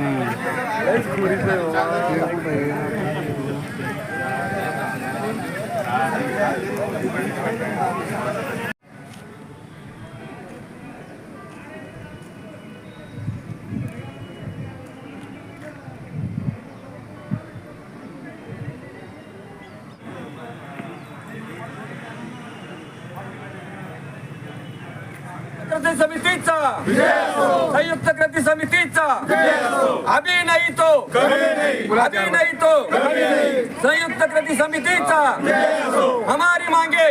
Mm. Echt goed, hè, man. Ja. कृती समितीचा संयुक्त कृती समितीचा अभि नाही तो अभि नाही तो संयुक्त कृती समितीचा हमारी मांगे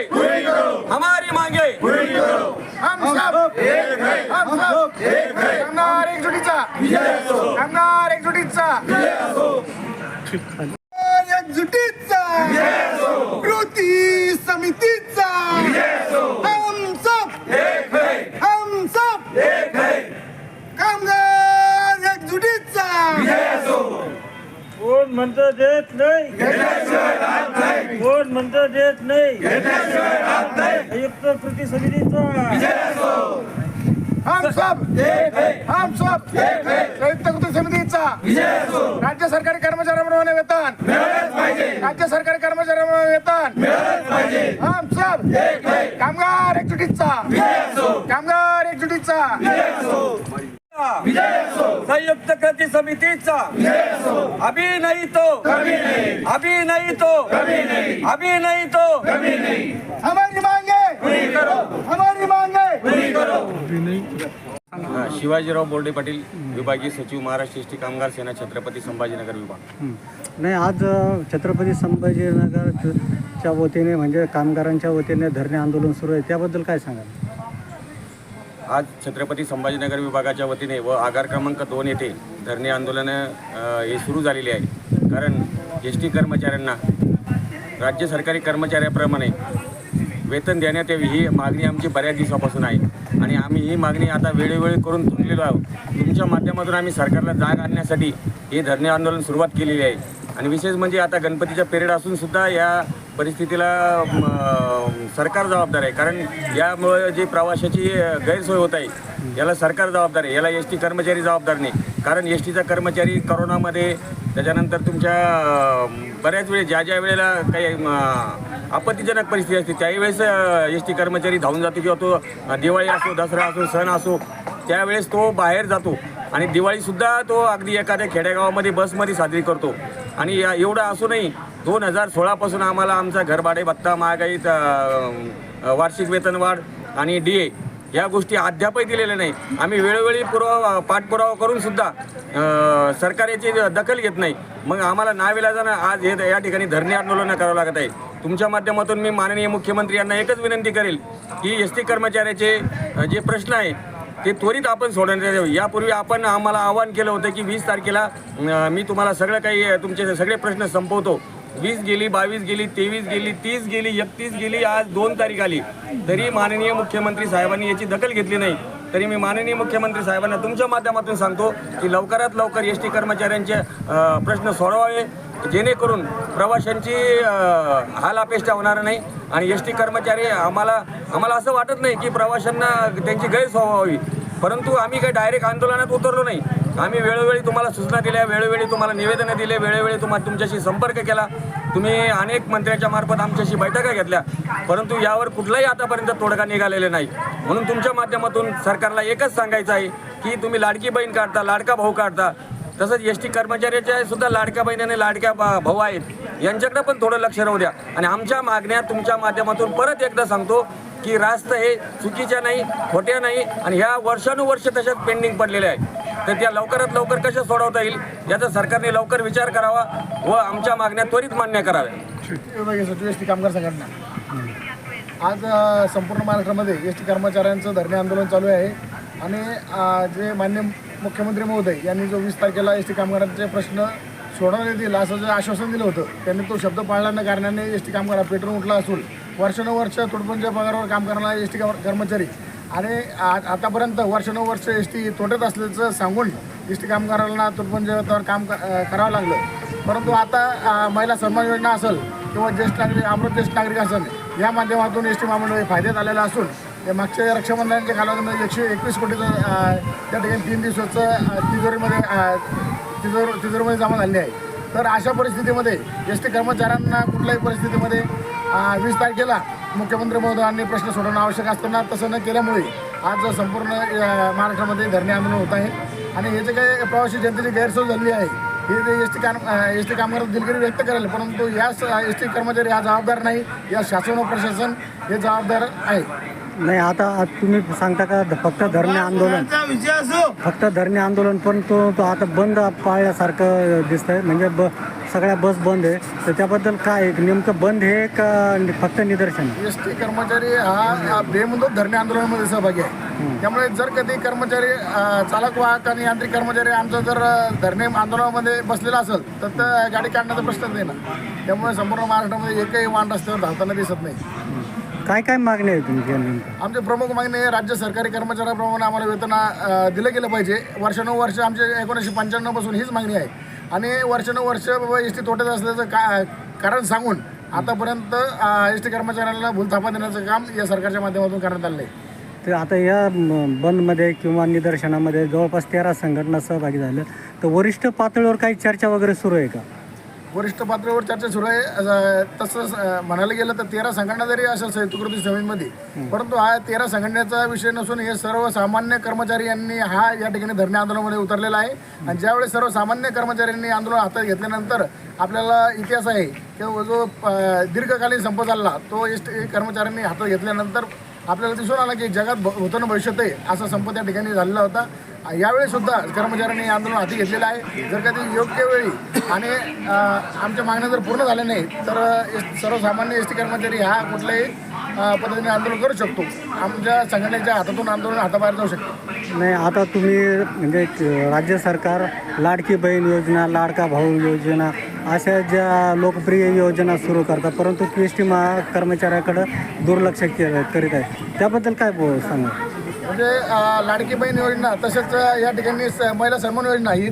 हमारी मांगे हम सब एक है हम सब एक है एकजुटीचा एकजुटीचा कृती समितीचा हम सब एक है हम सब एक है कामगार एकजुटीचा कोण म्हणतं देत नाही. कोण म्हणतं देत नाही. संयुक्त कृती समितीचा. हम सब एक है हम सब एक है संयुक्त कृती समितीचा. राज्य सरकारी कर्मचाऱ्यांप्रमाणे वेतन राज्य सरकारी कर्मचाऱ्यांप्रमाणे वेतन हम सब एक है कामगार एकजुटीचा. कामगार एकजुटीचा. संयुक्त कृती समितीचा. अभि नाही तो. अभि नाही तो. अभि नाही तो. हमारी मांगे. हमारी मांगे. हा, शिवाजीराव बोर्डे पाटील विभागीय सचिव महाराष्ट्र एसटी कामगार सेना छत्रपती संभाजीनगर विभाग. नाही आज छत्रपती संभाजीनगरच्या वतीने म्हणजे कामगारांच्या वतीने धरणे आंदोलन सुरू आहे. त्याबद्दल काय सांगाल? आज छत्रपती संभाजीनगर विभागाच्या वतीने व आगार क्रमांक दोन येथे धरणे आंदोलनं हे सुरू झालेले आहे. कारण एस टी कर्मचाऱ्यांना राज्य सरकारी कर्मचाऱ्याप्रमाणे वेतन देण्यात यावी ही मागणी आमची बऱ्याच दिवसापासून आहे. आणि आम्ही ही मागणी आता वेळोवेळी करून थकलेलो आहोत. तुमच्या माध्यमातून आम्ही सरकारला जाग आणण्यासाठी हे धरणे आंदोलन सुरुवात केलेली आहे. आणि विशेष म्हणजे आता गणपतीचा पिरियड असून सुद्धा या परिस्थितीला सरकार जबाबदार आहे. कारण यामुळे जी प्रवाशाची गैरसोय होत आहे याला सरकार जबाबदार आहे. याला एस टी कर्मचारी जबाबदार नाही. कारण एस टीचा कर्मचारी करोनामध्ये त्याच्यानंतर तुमच्या बऱ्याच वेळेस ज्या ज्या वेळेला काही आपत्तीजनक परिस्थिती असते त्यावेळेस एस टी कर्मचारी धावून जातो किंवा तो दिवाळी असो दसरा असो सण असो त्यावेळेस तो बाहेर जातो. आणि दिवाळीसुद्धा तो अगदी एखाद्या खेडेगावामध्ये बसमध्ये साजरी करतो. आणि या एवढं असूनही दोन हजार सोळापासून आम्हाला आमचा घरभाडे भत्ता महागाईत वार्षिक वेतनवाढ आणि डी ए या गोष्टी अद्यापही दिलेल्या नाही आम्ही वेळोवेळी पुरावा पाठपुरावा करून सुद्धा सरकार याची दखल घेत नाही. मग आम्हाला नाविलाजानं आज हे या ठिकाणी धरणे आंदोलन करावं लागत आहे. तुमच्या माध्यमातून मी माननीय मुख्यमंत्री यांना एकच विनंती करेल की एस टी कर्मचाऱ्याचे जे प्रश्न आहे ते त्वरित आपण सोडवण्यात यावे यापूर्वी आपण आम्हाला आवाहन केलं होतं की वीस तारखेला मी तुम्हाला सगळं काही तुमचे सगळे प्रश्न संपवतो. वीस गेली बावीस गेली तेवीस गेली तीस गेली एकतीस गेली आज दोन तारीख आली. तरी माननीय मुख्यमंत्री साहेबांनी याची दखल घेतली नाही. तरी मी माननीय मुख्यमंत्री साहेबांना तुमच्या माध्यमातून सांगतो की लवकरात लवकर एस टी कर्मचाऱ्यांचे प्रश्न सोडवावे. जेणेकरून प्रवाशांची हाल अपेष्टा होणार नाही आणि एस टी कर्मचारी आम्हाला आम्हाला असं वाटत नाही की प्रवाशांना त्यांची गैरसोय व्हावी. परंतु आम्ही काही डायरेक्ट आंदोलनात उतरलो नाही. आम्ही वेळोवेळी तुम्हाला सूचना दिल्या वेळोवेळी तुम्हाला निवेदनं दिले वेळोवेळी तुम्हाला तुमच्याशी संपर्क केला. तुम्ही अनेक मंत्र्याच्या मार्फत आमच्याशी बैठका घेतल्या. परंतु यावर कुठलाही आतापर्यंत तोडगा निघालेला नाही. म्हणून तुमच्या माध्यमातून सरकारला एकच सांगायचं आहे की तुम्ही लाडकी बहीण काढता लाडका भाऊ काढता. तसंच एस टी कर्मचाऱ्याच्या सुद्धा लाडक्या बहिणीने लाडक्या भा- भाऊ आहेत. यांच्याकडे पण थोडं लक्ष राहू द्या. आणि आमच्या मागण्या तुमच्या माध्यमातून परत एकदा सांगतो की रास्त हे चुकीच्या नाही खोट्या नाही. आणि ह्या वर्षानुवर्ष तशाच पेंडिंग पडलेल्या आहे तर त्या लवकरात लवकर कशा सोडवता येईल याचा सरकारने लवकर विचार करावा व आमच्या मागण्या त्वरित मान्य कराव्या. एस टी कामगार संघटना. आज संपूर्ण महाराष्ट्रामध्ये एस टी कर्मचाऱ्यांचं धरणे आंदोलन चालू आहे आणि जे मान्य मुख्यमंत्री महोदय यांनी जो वीस तारखेला एस टी कामगारांचे प्रश्न सोडवण्यात येतील असं जे आश्वासन दिलं होतं त्यांनी तो शब्द पाळला न कारणाने एस टी कामगार पेटून उठला असून वर्षानुवर्ष तुटपुंच्या पगारावर काम करणारा एस टी कर्मचारी आणि आ- आतापर्यंत वर्षानुवर्ष एस टी तोटत असल्याचं सांगून एस टी कामगारांना तुटपुंजावर काम क- करावं लागलं. परंतु आता महिला सन्मान योजना असेल किंवा ज्येष्ठ नागरिक अमृत ज्येष्ठ नागरिक असेल या माध्यमातून एस टी महामंडळ फायद्यात आलेला असून ते मागच्या रक्षाबंधनाच्या कालावधीमध्ये एकशे एकवीस कोटीचं त्या ठिकाणी तीन दिवसाचं तिजोरीमध्ये तिजोर तिजोरीमध्ये जमा झाली आहे. तर अशा परिस्थितीमध्ये एस टी कर्मचाऱ्यांना कुठल्याही परिस्थितीमध्ये वीस तारखेला मुख्यमंत्री महोदयांनी प्रश्न सोडवणं आवश्यक असताना तसं न केल्यामुळे आज संपूर्ण महाराष्ट्रामध्ये धरणे आंदोलन होत आहे. आणि हे जे काही प्रवासी जनतेची गैरसोय झाली आहे हे ते एस टी काम एस टी कामगार दिलगिरी व्यक्त करेल परंतु याच एस टी कर्मचारी हा जबाबदार नाही. या शासन व प्रशासन हे जबाबदार आहे. नाही आता आज तुम्ही सांगता का फक्त धरणे आंदोलन. फक्त धरणे आंदोलन पण तो तो आता बंद पाळल्यासारखं दिसतंय. म्हणजे ब सगळ्या बस बंद आहे. तर त्याबद्दल काय आहे? नेमकं बंद आहे का फक्त निदर्शन? एस टी कर्मचारी हा हा बेमुदत धरणे आंदोलनामध्ये सहभागी आहे. त्यामुळे जर कधी कर्मचारी अ, चालक वाहक आणि यांत्रिक कर्मचारी आमचा जर अ, धरणे आंदोलनामध्ये बसलेला असेल तर गाडी काढण्याचा प्रश्नच नाही ना. त्यामुळे संपूर्ण महाराष्ट्रामध्ये एकही वाहन रस्त्यावर धावताना दिसत नाही. काय काय मागणी आहे तुमची नेमकं? आमचे प्रमुख मागणी आहे राज्य सरकारी कर्मचाऱ्याप्रमाणे आम्हाला वेतन अ, दिलं गेलं पाहिजे. वर्षानुवर्ष आमचे एकोणीसशे पंच्याण्णवपासून हीच मागणी आहे. आणि वर्षानुवर्ष बाबा एस टी तोट्यात असल्याचं का कारण सांगून आतापर्यंत एस टी कर्मचाऱ्यांना भूलथापा देण्याचं काम या सरकारच्या माध्यमातून करण्यात आलं आहे. तर आता या म, बंदमध्ये किंवा निदर्शनामध्ये जवळपास तेरा संघटना सहभागी झाल्या तर वरिष्ठ पातळीवर काही चर्चा वगैरे सुरू आहे का? वरिष्ठ पातळीवर चर्चा सुरू आहे. तसं म्हणायला गेलं तर तेरा संघटना जरी असेल संयुक्त कृती समितीमध्ये परंतु हा तेरा संघटनेचा विषय नसून हे सर्वसामान्य कर्मचारी यांनी हा या ठिकाणी धरणे आंदोलनामध्ये उतरलेला आहे. आणि ज्यावेळेस सर्वसामान्य कर्मचाऱ्यांनी आंदोलन हातात घेतल्यानंतर आपल्याला इतिहास आहे की जो दीर्घकालीन संप चालला तो एस कर्मचाऱ्यांनी हातात घेतल्यानंतर आपल्याला दिसून आलं की जगात भ- भूतन भविष्यात आहे असा संप त्या ठिकाणी झालेला होता. यावेळी सुद्धा कर्मचाऱ्यांनी आंदोलन हाती घेतलेलं आहे. जर कधी योग्य वेळी आणि आमच्या मागण्या जर पूर्ण झाल्या नाही तर एस- सर्वसामान्य एस टी कर्मचारी हा कुठल्याही पद्धतीने आंदोलन करू शकतो. आमच्या संघटनेच्या हातातून आंदोलन हाताबाहेर जाऊ शकतो. नाही आता तुम्ही म्हणजे राज्य सरकार लाडकी बहीण योजना लाडका भाऊ योजना अशा ज्या लोकप्रिय योजना सुरू करतात परंतु पी एस टी महा कर्मचाऱ्याकडं दुर्लक्ष के करीत आहे त्याबद्दल काय बो सांगा म्हणजे लाडकी बहीण योजना तसेच या ठिकाणी स- महिला सन्मान योजना ही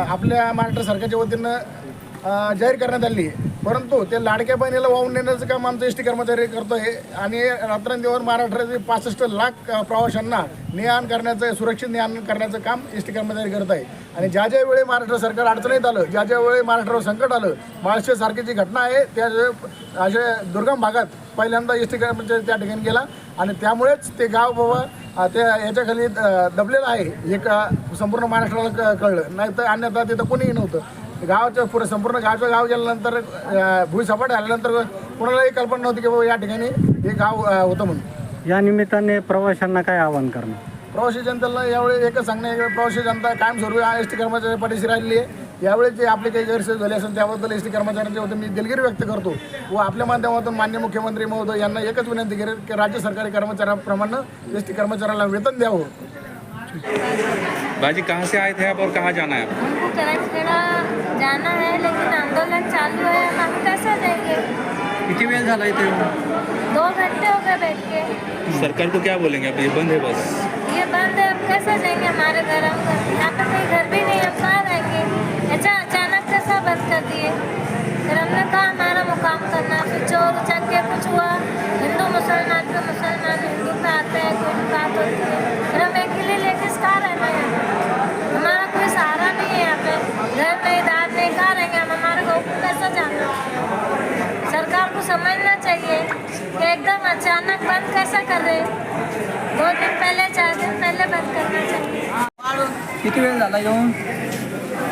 आपल्या महाराष्ट्र सरकारच्या वतीनं जाहीर करण्यात आली. आहे परंतु ते लाडक्या बहिणीला वाहून नेण्याचं काम आमचं एस टी कर्मचारी करतो आहे आणि रात्रंदिवस महाराष्ट्रातील पासष्ट लाख प्रवाशांना ने आण करण्याचं सुरक्षित ने आण करण्याचं काम एस टी कर्मचारी करत आहे. आणि ज्या ज्या वेळी महाराष्ट्र सरकार अडचणीत आलं ज्या ज्या वेळी महाराष्ट्रावर संकट आलं महाराष्ट्रासारखी जी घटना आहे त्या अशा दुर्गम भागात पहिल्यांदा एस टी कर्मचारी त्या ठिकाणी गेला आणि त्यामुळेच ते गाव बाबा अ, ते याच्याखाली दबलेलं आहे. हे का संपूर्ण महाराष्ट्राला कळलं. नाही तर अन्यथा तिथं कोणीही नव्हतं. गावाच्या पुढे संपूर्ण गावचं गाव गेल्यानंतर भुईसपाट झाल्यानंतर कोणालाही कल्पना नव्हती की बाबा या ठिकाणी हे गाव होतं म्हणून. या निमित्ताने प्रवाशांना काय आवाहन करणार? प्रवासी जनतेला यावेळी एकच सांगणे प्रवासी जनता कायमस्वरूपी एस टी कर्मचारी पाठीशी राहिली आहे. यावेळी जे आपली काही गैरसोय झाली असेल त्याबद्दल एस टी कर्मचाऱ्यांच्या वतीने मी दिलगिरी व्यक्त करतो व आपल्या माध्यमातून मान्य मुख्यमंत्री महोदय यांना एकच विनंती करेल की राज्य सरकारी कर्मचाऱ्याप्रमाणे एस टी कर्मचाऱ्याला वेतन द्यावं. बाजी कहाँ से आए थे आप और कहाँ जाना है हमको जाना है लेकिन आंदोलन चालू है हम कैसे जाएंगे? किती वेळ झाला इथे? दो घंटे हो गए बैठ के। सरकार को क्या बोलेंगे अब ये बंद है बस। ये बंद है अब कैसे जाएंगे हमारे घर? हम यहाँ पर कोई घर भी नहीं हम कहाँ रहेंगे अच्छा अचानक कैसा बंद कर दिए फिर हमने कहा हमारा मुकाम करना है। फिर चोर उचक के कुछ हुआ हिंदू मुसलमान पे मुसलमान हिंदू पे आते हैं कोई बात होती है फिर हम अकेले लेडीज कहाँ रहना है हमारा कोई सहारा नहीं है यहाँ पे घर नहीं दाद नहीं कहाँ रहेंगे हम हमारे गाँव को कैसे जाना सरकार को समझना चाहिए कि एकदम अचानक बंद कैसे कर रहे? दो दिन पहले चार दिन पहले बंद करना चाहिए। किती वेळ झाला येऊन?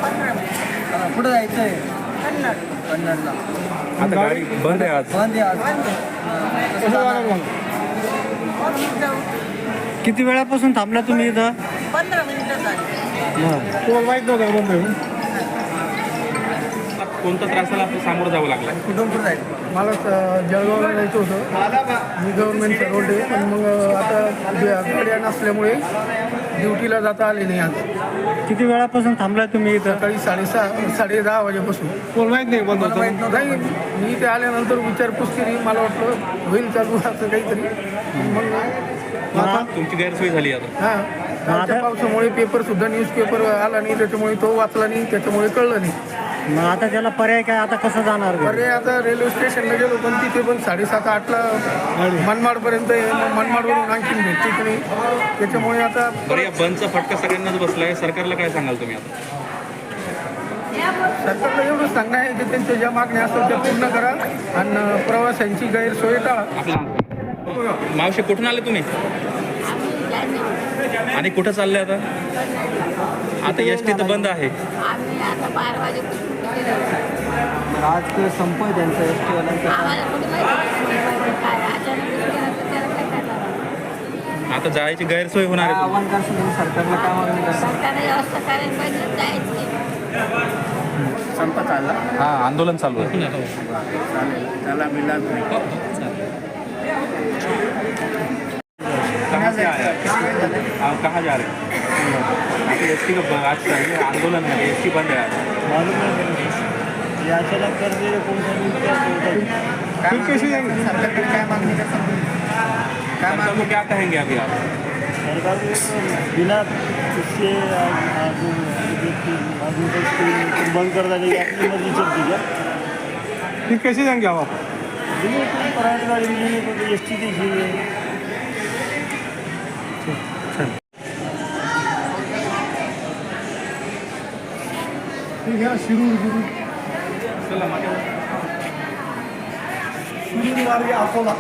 हा, कुठं जायचं आहे कन्नडला आता गाड़ी बंद है आज. बंद आहे आज. कसं जाणार? किती वेळापासून थांबला तुम्ही इथं? पंधरा मिनिटं झाली. तुम्हाला माहीत नव्हतं बंद कोणत्या त्रासाला सामोरं जावं लागलं? कुठून कुठं जायचं. मला जळगावला जायचं होतं. मी गव्हर्नमेंट सर्वंट आहे. पण मग आता गाड्या नसल्यामुळे ड्युटीला जाता आले नाही आज किती वेळापासून थांबला तुम्ही इथं? सकाळी साडेसहा साडे दहा वाजेपासून. कोण माहीत नाही बंद मला माहीत नव्हतं. नाही मी इथे आल्यानंतर विचारपूस केली. मला वाटलं होईल चालू असं काहीतरी. मग आता तुमची गैरसोय झाली आता. हां. पावसामुळे पेपर सुद्धा न्यूजपेपर आला नाही. त्याच्यामुळे तो वाचला नाही. त्याच्यामुळे कळलं नाही. मग आता त्याला पर्याय काय? आता कसं जाणार? अरे आता रेल्वे स्टेशनला गेलो पण तिथे पण साडेसात आठला मनमाडपर्यंत आहे मग मनमाडवरून आणखीन भेटते की नाही? त्याच्यामुळे आता बरं या बंदचा फटका सगळ्यांनाच बसलाय. सरकारला काय सांगाल तुम्ही आता? सरकारला एवढं सांगणं आहे की त्यांच्या ज्या मागण्या असतात त्या पूर्ण करा आणि प्रवाशांची गैरसोय टाळा. आपला मावशी कुठून आले तुम्ही? आणि कुठं चालले आता? आता एस टी तर बंद आहे. आम्ही आता बारा वाजेपासून आज ते संप आहे. त्यांचं एस टीवाल्यांचं तर त्याला आता जायची गैरसोय होणार आहे. आव्हान करशील सरकारला काय मागणी करायला पाहिजे जायची. हा आंदोलन चालू आहे. कहाँ से आए आप? आप कहाँ जा रहे? हैं एस टी का आज आंदोलन है एस टी बंद है आज अचानक कर दिले कोण ठीक कशी जाईल सरकारकडे काय मागणी करता सरकार को क्या कहेंगे अभी आप? सरकार बिना उससे बंद कर देने अपनी मर्जी चलती क्या ठीक कशी जाएंगे आप? प्राइवेट गाड़ी मिली तो एस टी देखिए ठीक आहे शिरूर शिरूर चला माझ्या शिरूर मार्गे अकोला